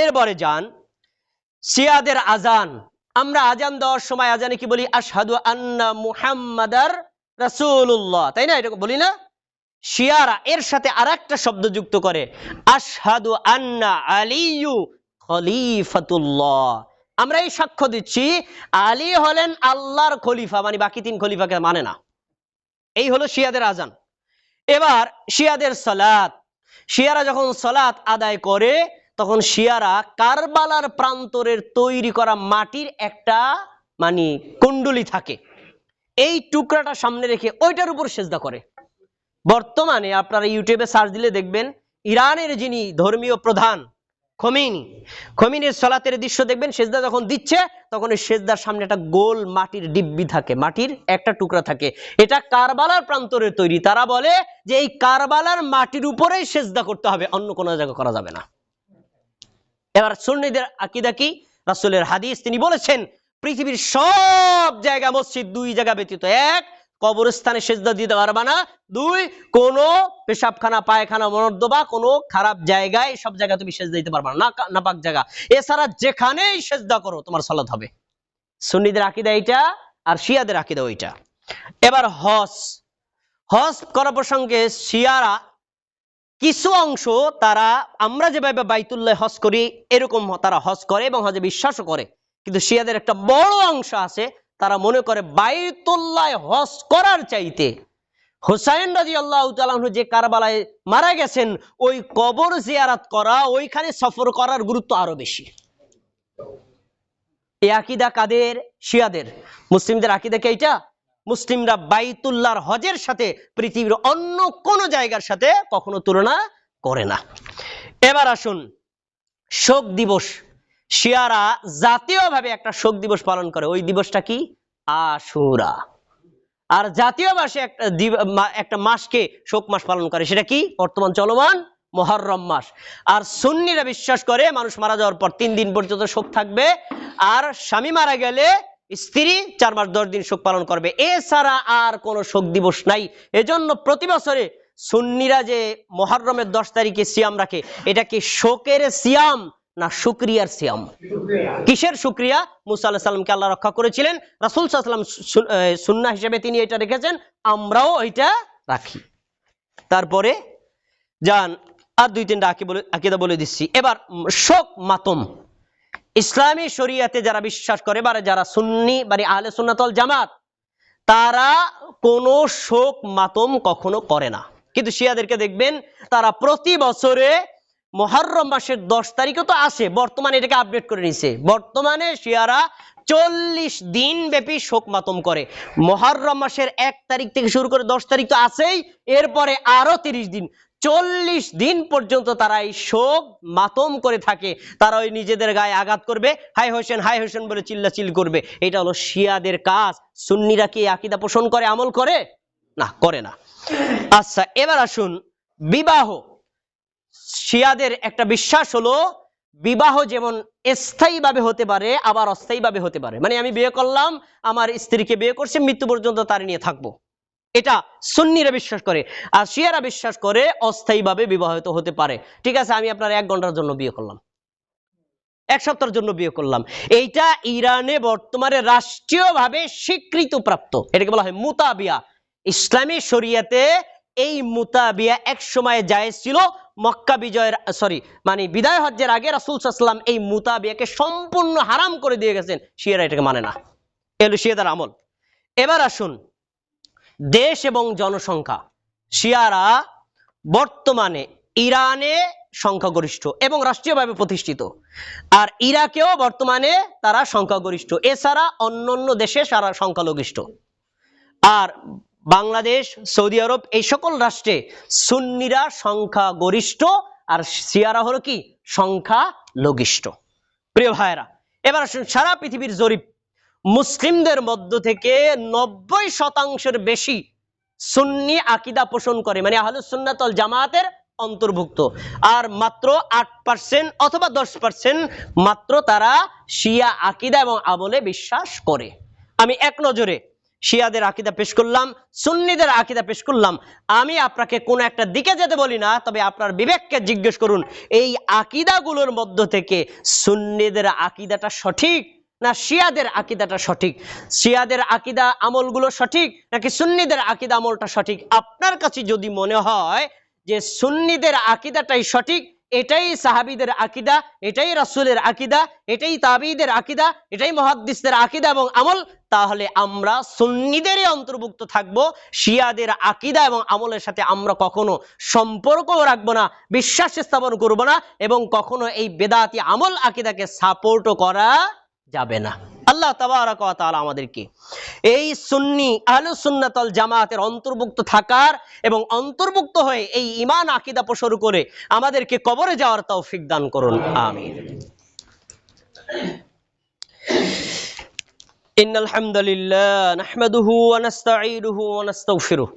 এরপরে যান সিয়াদের আজান আমরা আজান দেওয়ার সময় আজানে কি বলি? আশহাদু আন্না মুহাম্মাদার রাসূলুল্লাহ। তাই না? এটা বলি না? শিয়ারা এর সাথে আরেকটা শব্দ যুক্ত করে। আশহাদু আন্না আলিয়ু খলিফাতুল্লাহ। আমরা এই সাক্ষ্য দিচ্ছি, আলী হলেন আল্লাহর খলিফা মানে বাকি তিন খলিফাকে মানে না। এই হলো শিয়াদের আজান এবার শিয়াদের সালাত। শিয়ারা যখন সালাত আদায় করে তখন শিয়ারা কারবালার প্রান্তরের তৈরি করা মাটির একটা মানে কুণ্ডলি থাকে। এই টুকরাটা সামনে রেখে ওইটার উপর সেজদা করে। বর্তমানে আপনারা ইউটিউবে সার্চ দিলে দেখবেন, ইরানের যিনি ধর্মীয় প্রধান খমিনি খমিনের সলাতের দৃশ্য দেখবেন, সেজদা যখন দিচ্ছে, তখন এই সেজদার সামনে একটা গোল মাটির ডিব্বি থাকে, মাটির একটা টুকরা থাকে। এটা কারবালার প্রান্তরের তৈরি। তারা বলে যে এই কারবালার মাটির উপরেই সেজদা করতে হবে, অন্য কোনো জায়গা করা যাবে না। এবার সুন্নিদের আকিদা কি? রাসূলের হাদিস। তিনি বলেছেন, পৃথিবীর সব জায়গা মসজিদ দুই জায়গা ব্যতীত এক। কবরস্থানে সেজদা দিতে পারবে না। দুই, কোন পেশাবখানা, পায়খানা মনর্দবা কোনো খারাপ জায়গায় সব জায়গায় তুমি সেজদা দিতে পারবে না। নাপাক জায়গা। এছাড়া যেখানেই সেজদা করো, তোমার সালাত হবে। সুন্নিদের আকিদা এইটা আর শিয়াদের আকিদা ওইটা। এবার হজ। হজ করা প্রসঙ্গে শিয়ারা কিছু অংশ তারা, আমরা যেভাবে বাইতুল্লাহ হজ করি, এরকম তারা হজ করে এবং হজে বিশ্বাসও করে। কিন্তু শিয়াদের একটা বড় অংশ আছে, তারা মনে করে বাইতুল্লাহ হজ করার চাইতে। হুসাইন রাজি আল্লাহ যে কারবালায় মারা গেছেন, ওই কবর জিয়ারাত করা, ওইখানে সফর করার গুরুত্ব আরও বেশি। এই আকিদা কাদের? শিয়াদের। মুসলিমদের আকিদা কি এইটা? মুসলিমরা বাইতুল্লাহর হজের সাথে পৃথিবীর অন্য কোন জায়গার সাথে কখনো তুলনা করে না। এবার আসুন, শোক দিবস। শিয়ারা জাতীয়ভাবে একটা শোক দিবস পালন করে। ওই দিবসটা কি? আশুরা। আর জাতীয় মাসে একটা একটা মাসকে শোক মাস পালন করে। সেটা কি? বর্তমান চলমান মহরম মাস। আর সুন্নিরা বিশ্বাস করে, মানুষ মারা যাওয়ার পর তিন দিন পর্যন্ত শোক থাকবে। আর স্বামী মারা গেলে স্ত্রী চার মাস দশ দিন শোক পালন করবে। এছাড়া আর কোনো শোক দিবস নাই। এজন্য প্রতি বছরে সুন্নিরা যে মহরমের দশ তারিখে সিয়াম রাখে, এটা কি শোকের সিয়াম না শুক্রিয়ার সিয়াম? কিসের শুক্রিয়া? মুসা আল্লাহ সাল্লামকে আল্লাহ রক্ষা করেছিলেন। রাসুল সাল্লাম সুন্না হিসেবে তিনি এটা রেখেছেন। আমরাও এটা রাখি। তারপরে যান আর দুই তিনটা আকিদা বলে দিচ্ছি। এবার শোক মাতম। ইসলামী শরিয়াতে যারা বিশ্বাস করে বা যারা সুন্নি মানে আহলে সুন্নাতল জামাত, তারা কোনো শোক মাতম কখনো করে না। কিন্তু শিয়াদেরকে দেখবেন, তারা প্রতি বছরে মহরম মাসের দশ তারিখে তো আসে, বর্তমানে এটাকে আপডেট করে নিছে। বর্তমানে শিয়ারা চল্লিশ দিন ব্যাপী শোক মাতম করে। মহরম মাসের এক তারিখ থেকে শুরু করে দশ তারিখ তো আছেই, এরপরে আরও তিরিশ দিন। চল্লিশ দিন পর্যন্ত তারা এই শোক মাতম করে থাকে। তারা ওই নিজেদের গায়ে আঘাত করবে। হাই হোসেন হাই হোসেন বলে চিল্লাচিল করবে। এটা হলো শিয়াদের কাজ। সুন্নিরা কি আকিদা পোষণ করে, আমল করে? না করে না। আচ্ছা এবার আসুন বিবাহ। শিয়াদের একটা বিশ্বাস হলো, বিবাহ যেমন স্থায়ীভাবে হতে পারে, আবার অস্থায়ীভাবে হতে পারে। মানে আমি বিয়ে করলাম, আমার স্ত্রীকে বিয়ে করছে, মৃত্যু পর্যন্ত তার নিয়ে থাকব। এটা সুন্নিরা বিশ্বাস করে, আর শিয়ারা বিশ্বাস করে অস্থায়ীভাবে বিবাহিত হতে পারে। ঠিক আছে, আমি আপনার এক ঘণ্টার জন্য বিয়ে করলাম। এক সপ্তাহের জন্য বিয়ে করলাম। এইটা ইরানে বর্তমানে রাষ্ট্রীয়ভাবে স্বীকৃত প্রাপ্ত এটাকে বলা হয় মুতাবিয়া। ইসলামী শরিয়াতে এই মুতাবিয়া এক সময় জায়েজ ছিল। মক্কা বিজয়ের, সরি মানে বিদায় হজ্জের আগে রাসুল সাল্লাম এই মুতাবিয়াকে সম্পূর্ণ হারাম করে দিয়ে গেছেন। শিয়ারা এটাকে মানে না। এলো শিয়াদের আমল। এবার আসুন দেশ এবং জনসংখ্যা। শিয়ারা বর্তমানে ইরানে সংখ্যাগরিষ্ঠ এবং রাষ্ট্রীয়ভাবে প্রতিষ্ঠিত। আর ইরাকেও বর্তমানে তারা সংখ্যাগরিষ্ঠ। এছাড়া অন্যান্য দেশে সারা সংখ্যালঘিষ্ঠ। আর বাংলাদেশ, সৌদি আরব এই সকল রাষ্ট্রে সুন্নিরা সংখ্যাগরিষ্ঠ আর শিয়ারা হলো কি? সংখ্যা লঘিষ্ঠ প্রিয় ভাইরা এবার সারা পৃথিবীর জরিপ মুসলিমদের মধ্য থেকে নব্বই শতাংশের বেশি সুন্নি আকিদা পোষণ করে মানে আহলে সুন্নাতল জামাতের অন্তর্ভুক্ত। আর মাত্র আট পার্সেন্ট অথবা দশ পার্সেন্ট মাত্র তারা শিয়া আকিদা এবং আমলে বিশ্বাস করে। আমি এক নজরে শিয়াদের আকিদা পেশ করলাম, সুন্নিদের আকিদা পেশ করলাম। আমি আপনাকে কোন একটা দিকে যেতে বলি না, তবে আপনার বিবেককে জিজ্ঞেস করুন, এই আকিদাগুলোর মধ্য থেকে সুন্নিদের আকিদাটা সঠিক না শিয়াদের আকিদাটা সঠিক? শিয়াদের আকিদা আমলগুলো সঠিক নাকি সুন্নিদের আকিদা আমলটা সঠিক? আপনার কাছে যদি মনে হয় যে সুন্নিদের আকিদাটাই সঠিক, এটাই সাহাবিদের আকিদা, এটাই রাসূলের আকিদা, এটাই তাবিদের আকিদা, এটাই মহাদ্দিসদের আকিদা এবং আমল, তাহলে আমরা সুন্নিদেরই অন্তর্ভুক্ত থাকব। শিয়াদের আকিদা এবং আমলের সাথে আমরা কখনো সম্পর্কও রাখব না, বিশ্বাস স্থাপন করব না এবং কখনো এই বেদাতি আমল আকিদাকে সাপোর্টও করা যাবে না। আল্লাহ তাবারাক আমাদেরকে এই সুন্নি আহলুস সুন্নাতল জামাতের অন্তর্ভুক্ত থাকার এবং অন্তর্ভুক্ত হয়ে এই ঈমান আকীদা প্রসার করে আমাদেরকে কবরে যাওয়ার তৌফিক দান করুন। আমিন। ইন্নাল হামদুলিল্লাহ, নাহমাদুহু ওয়া নাস্তাঈনুহু ওয়া নাস্তাগফিরুহ।